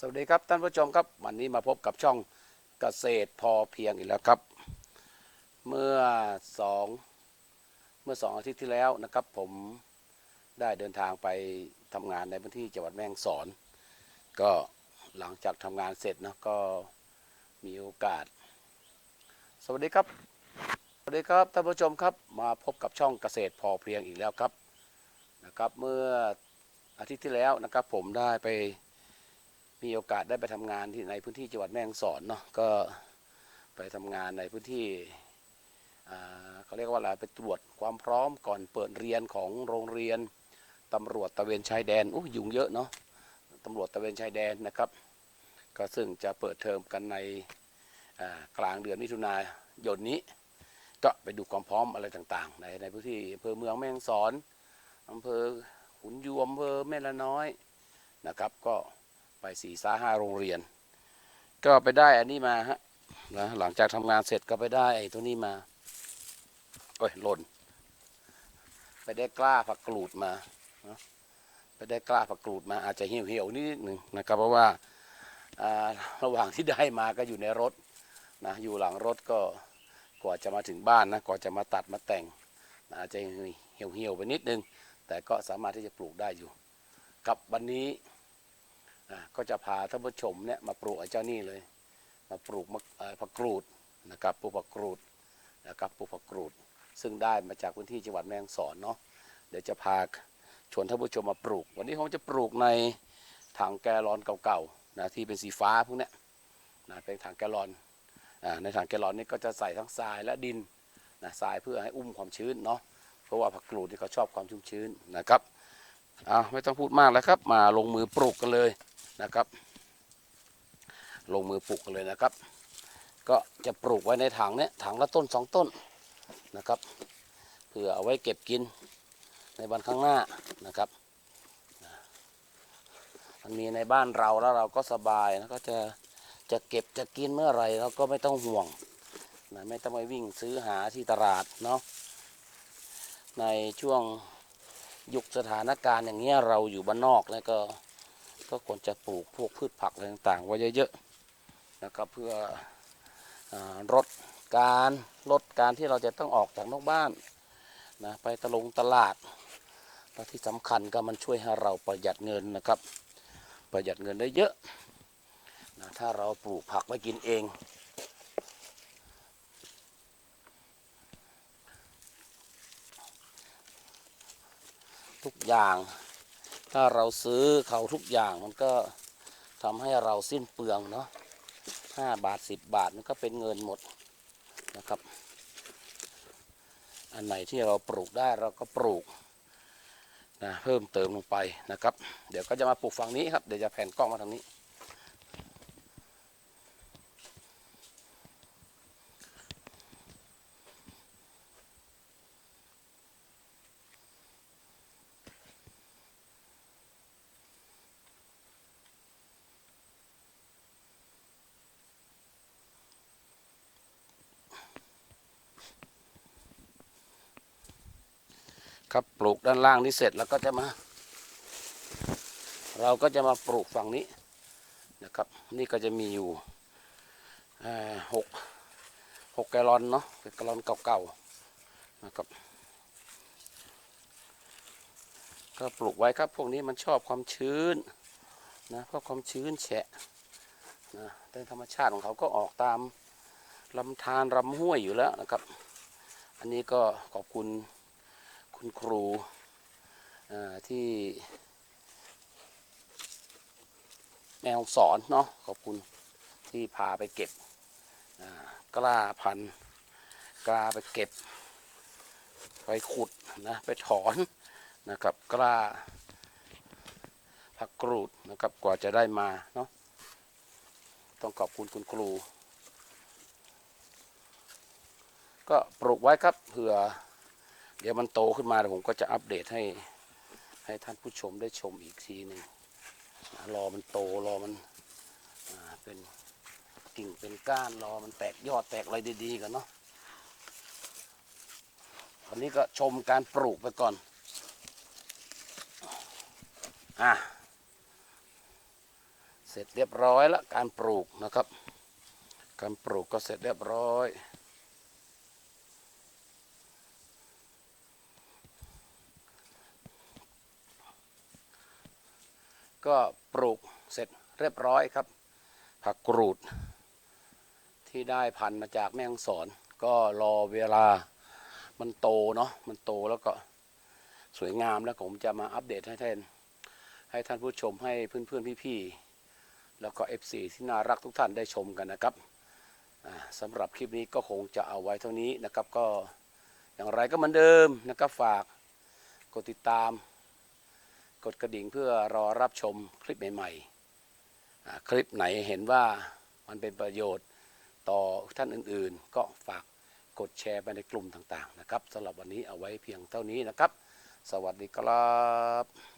สวัสดีครับท่านผู้ชมครับ วันนี้มาพบกับช่องเกษตรพอเพียงอีกแล้วครับ เมื่อสองเมื่อสองอาทิตย์ที่แล้วนะครับ ผมได้เดินทางไปทำงานในพื้นที่จังหวัดแม่ฮ่องสอน ก็หลังจากทำงานเสร็จนะก็มีโอกาส สวัสดีครับ สวัสดีครับท่านผู้ชมครับ มาพบกับช่องเกษตรพอเพียงอีกแล้วครับนะครับ เมื่ออาทิตย์ที่แล้วนะครับ ผมได้ไป มีโอกาสได้ไปทำงานที่ในพื้นที่จังหวัดแม่ฮ่องสอนเนาะก็ไปทำงานในพื้นที่เขาเรียกว่าอะไรไปตรวจความพร้อมก่อนเปิดเรียนของโรงเรียนตำรวจตะเวนชายแดนอู้ยุงเยอะเนาะตำรวจตะเวนชายแดนนะครับ ก็ซึ่งจะเปิดเทอมกันในกลางเดือนมิถุนายนนี้ ก็ไปดูความพร้อมอะไรต่างๆ ในในพื้นที่อำเภอเมืองแม่ฮ่องสอนอำเภอขุนยวมอำเภอแม่ละน้อยนะครับ ก็ ไปสี่สาห้าโรงเรียน ก็ไปได้อันนี้มาฮะนะหลังจากทำงานเสร็จก็ไปได้ไอ้ตัวนี้มาโอ้ยหล่น ไปได้กล้าผักกรูดมานะไปได้กล้าผักกรูดมาอาจจะเหี่ยวเหี่ยวๆนิดหนึ่งนะครับ เพราะว่าอ่าระหว่างที่ได้มาก็อยู่ในรถนะอยู่หลังรถก็กว่าจะมาถึงบ้านนะกว่าจะมาตัดมาแต่งอาจจะเหี่ยวเหี่ยวๆไปนิดนึง แต่ก็สามารถที่จะปลูกได้อยู่ กับวันนี้ อะก็จะพาท่านผู้ชมเนี่ยมาปลูกไอ้เจ้านี่เลย มาปลูกมะผักกรูดนะครับปลูกผักกรูดนะครับปลูกผักกรูด ซึ่งได้มาจากพื้นที่จังหวัดแม่ฮ่องสอนเนาะเดี๋ยวจะพาชวนท่านผู้ชมมาปลูก วันนี้ผมจะปลูกในถังแกลอนเก่าๆนะที่เป็นสีฟ้าพวกเนี้ยนะเป็นถังแกลอนอในถังแกลอนนี่ก็จะใส่ทั้งทรายและดินนะทรายเพื่อให้อุ้มความชื้นเนาะเพราะว่าผักกรูดนี่เขาชอบความชุ่มชื้นนะครับอ่าไม่ต้องพูดมากแล้วครับ มาลงมือปลูกกันเลย นะครับ ลงมือปลูกกันเลยนะครับ ก็จะปลูกไว้ในถังเนี้ยถังละต้นสองต้นนะครับเพื่อเอาไว้เก็บกินในวันข้างหน้านะครับมันมีในบ้านเราแล้วเราก็สบายนะก็จะจะเก็บจะกินเมื่อไหรเราก็ไม่ต้องห่วงนะไม่ต้องไปวิ่งซื้อหาที่ตลาดเนาะในช่วงยุคสถานการณ์อย่างเงี้ยเราอยู่บ้านนอกแล้วก็ ก็ควรจะปลูกพวกพืชผักอะไรต่างๆไว้เยอะๆนะครับเพื่อลดการลดการที่เราจะต้องออกจากนอกบ้านนะไปตะลงตลาดและที่สำคัญก็มันช่วยให้เราประหยัดเงินนะครับ ประหยัดเงินได้เยอะนะถ้าเราปลูกผักไว้กินเองทุกอย่าง ถ้าเราซื้อเขาทุกอย่างมันก็ทำให้เราสิ้นเปลืองเนาะห้าบาทสิบบาทมันก็เป็นเงินหมดนะครับ อันไหนที่เราปลูกได้เราก็ปลูกนะเพิ่มเติมลงไปนะครับ เดี๋ยวก็จะมาปลูกฝั่งนี้ครับ เดี๋ยวจะแผ่นกล้องมาทางนี้ ครับปลูกด้านล่างนี้เสร็จแล้วก็จะมา เราก็จะมาปลูกฝั่งนี้นะครับ นี่ก็จะมีอยู่หกหกแกลลอนเนาะแกลลอนเก่าๆนะครับก็ปลูกไว้ครับพวกนี้มันชอบความชื้นนะเพราะความชื้นแฉะนะแต่ธรรมชาติของเขาก็ออกตามลำธารลำห้วยอยู่แล้วนะครับ อันนี้ก็ขอบคุณ คุณครูที่แม่ฮ่องสอนเนาะขอบคุณที่พาไปเก็บกล้าพันกล้าไปเก็บ ไปขุดนะไปถอนนะครับกล้าผักกรูดนะครับกว่าจะได้มาเนาะต้องขอบคุณคุณครู ก็ปลูกไว้ครับเผื่อ เดี๋ยวมันโตขึ้นมาผมก็จะอัปเดตให้ ให้ท่านผู้ชมได้ชมอีกทีหนึ่งรอมันโตรอมันเป็นกิ่งเป็นก้านรอมันแตกยอดแตกอะไรดีๆกันเนาะวันนี้ก็ชมการปลูกไปก่อนอะเสร็จเรียบร้อยแล้วการปลูกนะครับ การปลูกก็เสร็จเรียบร้อย ก็ปลูกเสร็จเรียบร้อยครับ ผักกรูด ที่ได้พันธุ์มาจากแม่ฮ่องสอน ก็รอเวลามันโตเนาะมันโตแล้วก็สวยงามแล้วผมจะมาอัปเดตให้ท่านให้ท่านผู้ชมให้เพื่อนๆพี่ๆแล้วก็ FC ที่น่ารักทุกท่านได้ชมกันนะครับสำหรับคลิปนี้ก็คงจะเอาไว้เท่านี้นะครับก็อย่างไรก็เหมือนเดิมนะครับฝากกดติดตาม ดกระดิ่งเพื่อรอรับชมคลิปใหม่ๆ คลิปไหนเห็นว่ามันเป็นประโยชน์ต่อท่านอื่นๆ ก็ฝากกดแชร์ไปในกลุ่มต่างๆนะครับสำหรับวันนี้เอาไว้เพียงเท่านี้นะครับ สวัสดีครับ